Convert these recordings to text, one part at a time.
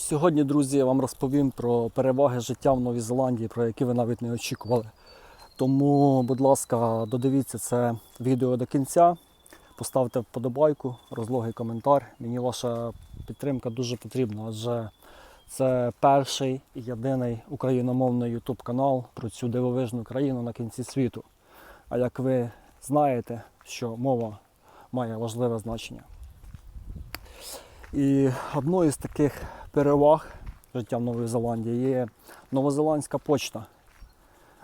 Сьогодні, друзі, я вам розповім про переваги життя в Новій Зеландії, про які ви навіть не очікували. Тому, будь ласка, додивіться це відео до кінця, поставте вподобайку, розлогий коментар. Мені ваша підтримка дуже потрібна, адже це перший і єдиний україномовний YouTube канал про цю дивовижну країну на кінці світу. А як ви знаєте, що мова має важливе значення. І одною з таких переваг життя в Новій Зеландії є новозеландська почта.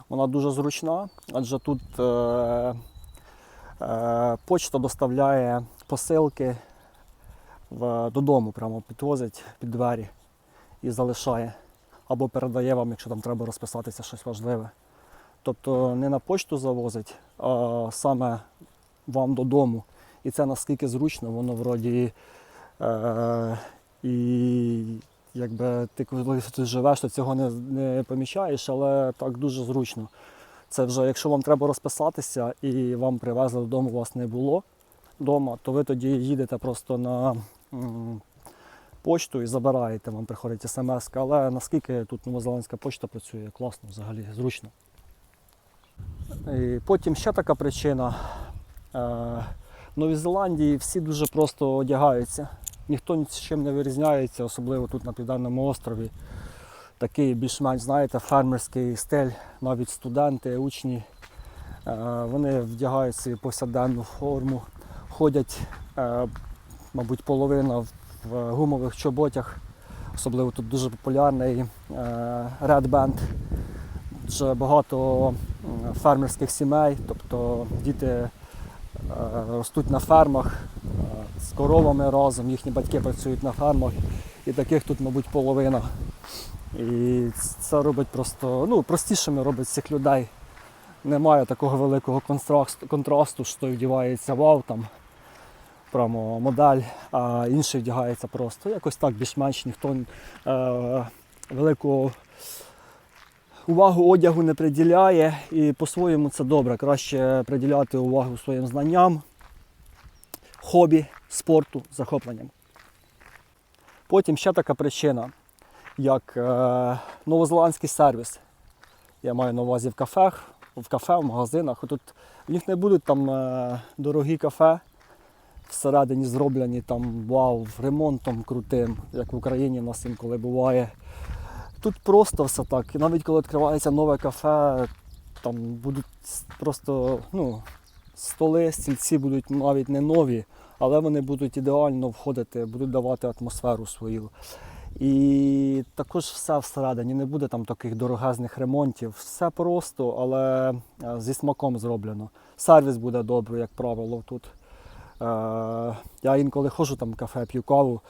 Вона дуже зручна, адже тут е, е, почта доставляє посилки в, додому, прямо підвозить під двері і залишає. Або передає вам, якщо там треба розписатися щось важливе. Тобто не на почту завозить, а саме вам додому. І це наскільки зручно, воно вроді. Е, і якби ти коли тут живеш, то цього не, не помічаєш, але так дуже зручно. Це вже, якщо вам треба розписатися і вам привезли додому, у вас не було вдома, то ви тоді їдете просто на м, почту і забираєте, вам приходить смс. Але наскільки тут новозеландська почта працює, класно взагалі, зручно. І потім ще така причина. Е, в Новій Зеландії всі дуже просто одягаються. Ніхто ні з чим не вирізняється, особливо тут на Південному острові. Такий більш-менш, знаєте, фермерський стиль, навіть студенти, учні. е, Вони вдягають свою повсякденну форму, ходять, е, мабуть, половина в гумових чоботях. Особливо тут дуже популярний е, Red Band. Дуже багато фермерських сімей, тобто діти ростуть на фермах коровами разом, їхні батьки працюють на фермах, і таких тут, мабуть, половина. І це робить просто ну, простішими робить цих людей. Немає такого великого контрасту, що той вдівається вау там, прямо модель, а інший вдягається просто. Якось так більш-менш ніхто е, великого увагу одягу не приділяє, і по-своєму це добре. Краще приділяти увагу своїм знанням, хобі, спорту, захопленням. Потім ще така причина, як е, новозеландський сервіс. Я маю на увазі в кафех, в кафе, в магазинах. Тут в них не будуть там е, дорогі кафе, всередині зроблені там вау, ремонтом крутим, як в Україні в нас інколи буває. Тут просто все так. І навіть коли відкривається нове кафе, там будуть просто ну, столи, стільці будуть навіть не нові, але вони будуть ідеально входити, будуть давати атмосферу свою. І також все всередині, не буде там таких дорогезних ремонтів. Все просто, але е, зі смаком зроблено. Сервіс буде добрий, як правило, тут. Е, я інколи ходжу там в кафе, п'ю каву,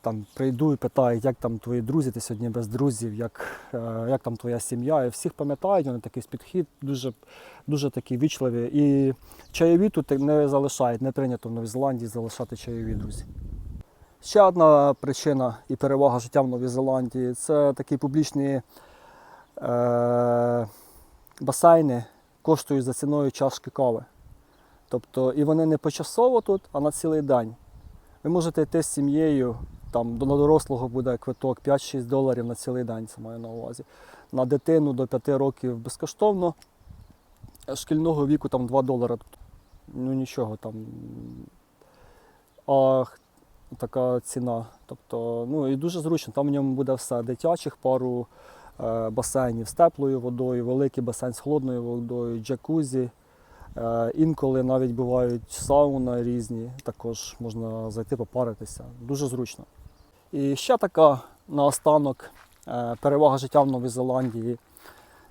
там прийду і питаю, як там твої друзі, ти сьогодні без друзів, як, е, як там твоя сім'я. І всіх пам'ятають, вони такий підхід, дуже, дуже такі вічливі. І чайові тут не залишають, не прийнято в Новій Зеландії залишати чайові друзі. Ще одна причина і перевага життя в Новій Зеландії це такі публічні е, басейни коштують за ціною чашки кави. Тобто, і вони не почасово тут, а на цілий день. Ви можете йти з сім'єю, там до дорослого буде квиток 5-6 доларів на цілий день, це маю на увазі. На дитину до 5 років безкоштовно, шкільного віку там 2 долари. Ну нічого там. А така ціна. Тобто, ну і дуже зручно, там в ньому буде все. Дитячих пару е, басейнів з теплою водою, великий басейн з холодною водою, джакузі. Е, інколи навіть бувають сауна різні, також можна зайти попаритися. Дуже зручно. І ще така наостанок е, перевага життя в Новій Зеландії,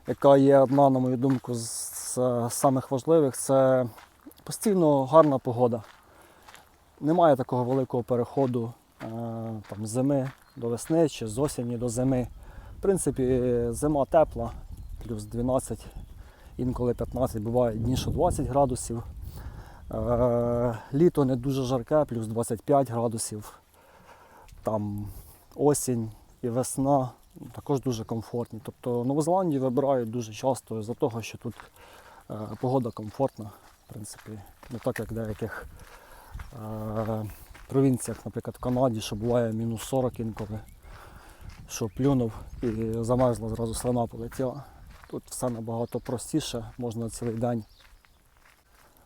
яка є одна, на мою думку, з, самих важливих, це постійно гарна погода. Немає такого великого переходу е, там, зими до весни чи з осені до зими. В принципі, зима тепла, плюс 12, інколи 15, буває дні, що 20 градусів. Е, літо не дуже жарке, плюс 25 градусів. Там осінь і весна також дуже комфортні. Тобто Нову Зеландію вибирають дуже часто за того, що тут е, погода комфортна, в принципі, не так як в деяких е, провінціях, наприклад, в Канаді, що буває мінус 40 інколи. що плюнув і замерзла, зразу слина полетіла. Тут все набагато простіше, можна цілий день.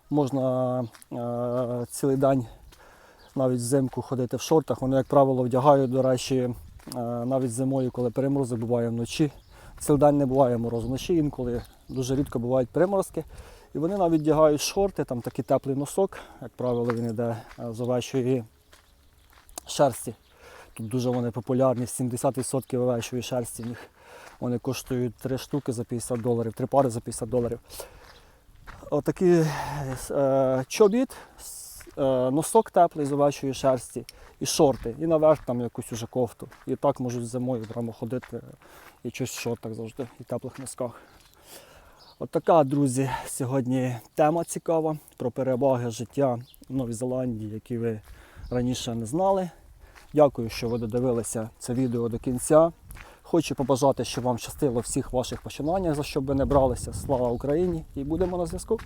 Можна е, цілий день навіть взимку ходити в шортах. Вони, як правило, вдягають, до речі, е, навіть зимою, коли переморозок буває вночі. Цілий день не буває морозу. Вночі інколи дуже рідко бувають приморозки. І вони навіть вдягають шорти, там такий теплий носок, як правило, він йде е, з овечої шерсті. Тут дуже вони популярні, 70% овечої шерсті в них. Вони коштують 3 штуки за 50 доларів, 3 пари за 50 доларів. Отакий е, чобіт, е, носок теплий з овечої шерсті і шорти. І наверх там якусь уже кофту. І так можуть зимою прямо ходити і щось в шортах завжди, і теплих носках. От така, друзі, сьогодні тема цікава про переваги життя в Новій Зеландії, які ви раніше не знали. Дякую, що ви додивилися це відео до кінця. Хочу побажати, щоб вам щастило всіх ваших починаннях, за що б ви не бралися. Слава Україні! І будемо на зв'язку.